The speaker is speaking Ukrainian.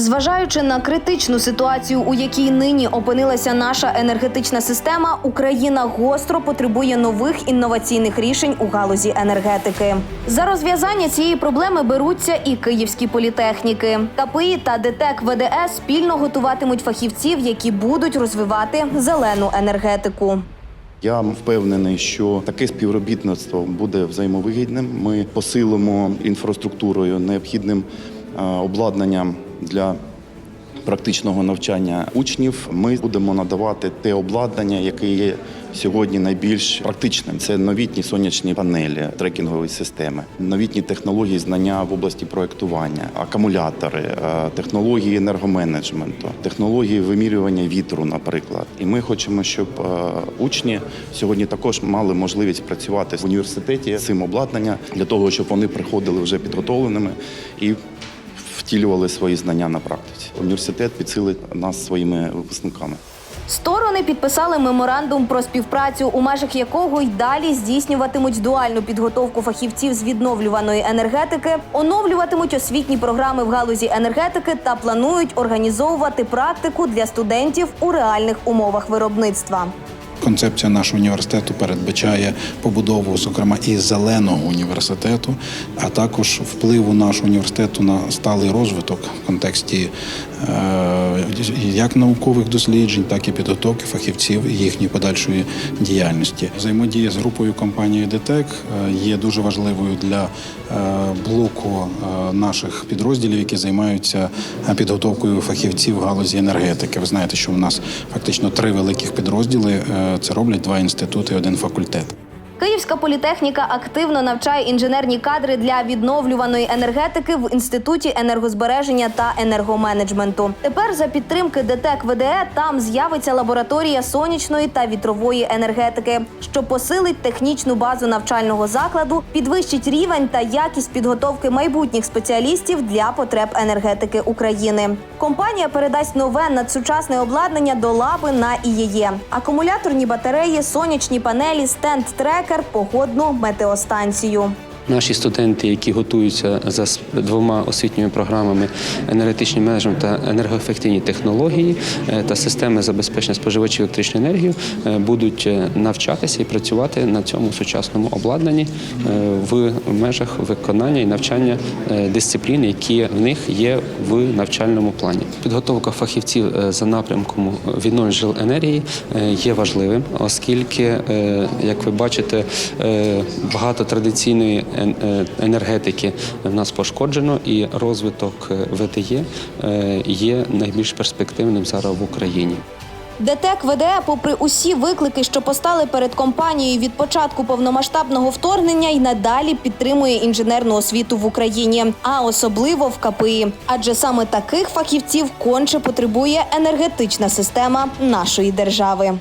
Зважаючи на критичну ситуацію, у якій нині опинилася наша енергетична система, Україна гостро потребує нових інноваційних рішень у галузі енергетики. За розв'язання цієї проблеми беруться і київські політехніки. КПІ та ДТЕК ВДС спільно готуватимуть фахівців, які будуть розвивати зелену енергетику. Я впевнений, що таке співробітництво буде взаємовигідним. Ми посилимо інфраструктурою необхідним е, обладнанням для практичного навчання учнів. Ми будемо надавати те обладнання, яке є сьогодні найбільш практичним. Це новітні сонячні панелі, трекінгові системи, новітні технології знання в області проектування, акумулятори, е, технології енергоменеджменту, технології вимірювання вітру, наприклад. І ми хочемо, щоб е, учні сьогодні також мали можливість працювати в університеті з цим обладнанням для того, щоб вони приходили вже підготовленими і втілювали свої знання на практиці. Університет підсилить нас своїми випускниками. Сторони підписали меморандум про співпрацю, у межах якого й далі здійснюватимуть дуальну підготовку фахівців з відновлюваної енергетики, оновлюватимуть освітні програми в галузі енергетики та планують організовувати практику для студентів у реальних умовах виробництва. Концепція нашого університету передбачає побудову, зокрема, і зеленого університету, а також впливу нашого університету на сталий розвиток в контексті як наукових досліджень, так і підготовки фахівців їхньої подальшої діяльності. Взаємодія з групою компанії ДТЕК е, є дуже важливою для е, блоку е, наших підрозділів, які займаються е, підготовкою фахівців в галузі енергетики. Ви знаєте, що у нас фактично три великих підрозділи. е, Це роблять два інститути, і один факультет. Київська політехніка активно навчає інженерні кадри для відновлюваної енергетики в інституті енергозбереження та енергоменеджменту. Тепер за підтримки ДТЕК ВДЕ там з'явиться лабораторія сонячної та вітрової енергетики, що посилить технічну базу навчального закладу, підвищить рівень та якість підготовки майбутніх спеціалістів для потреб енергетики України. Компанія передасть нове надсучасне обладнання до лаби на ІЄЄ. акумуляторні батареї, сонячні панелі, стенд-трекер, погодну метеостанцію. Наші студенти, які готуються за двома освітніми програмами енергетичний менеджмент та енергоефективні технології е, та системи забезпечення споживачів електричної енергії, е, будуть е, навчатися і працювати на цьому сучасному обладнанні в межах виконання і навчання дисциплін, які в них є в навчальному плані. Підготовка фахівців за напрямком відновлення джерел енергії є важливим, оскільки, як ви бачите, багато традиційної енергетики в нас пошкоджено, і розвиток е, ВТЄ е, є найбільш перспективним зараз в Україні. ДТЕК ВДЕ, попри усі виклики, що постали перед компанією від початку повномасштабного вторгнення, й надалі підтримує інженерну освіту в Україні, а особливо в КПІ. Адже саме таких фахівців конче потребує енергетична система нашої держави.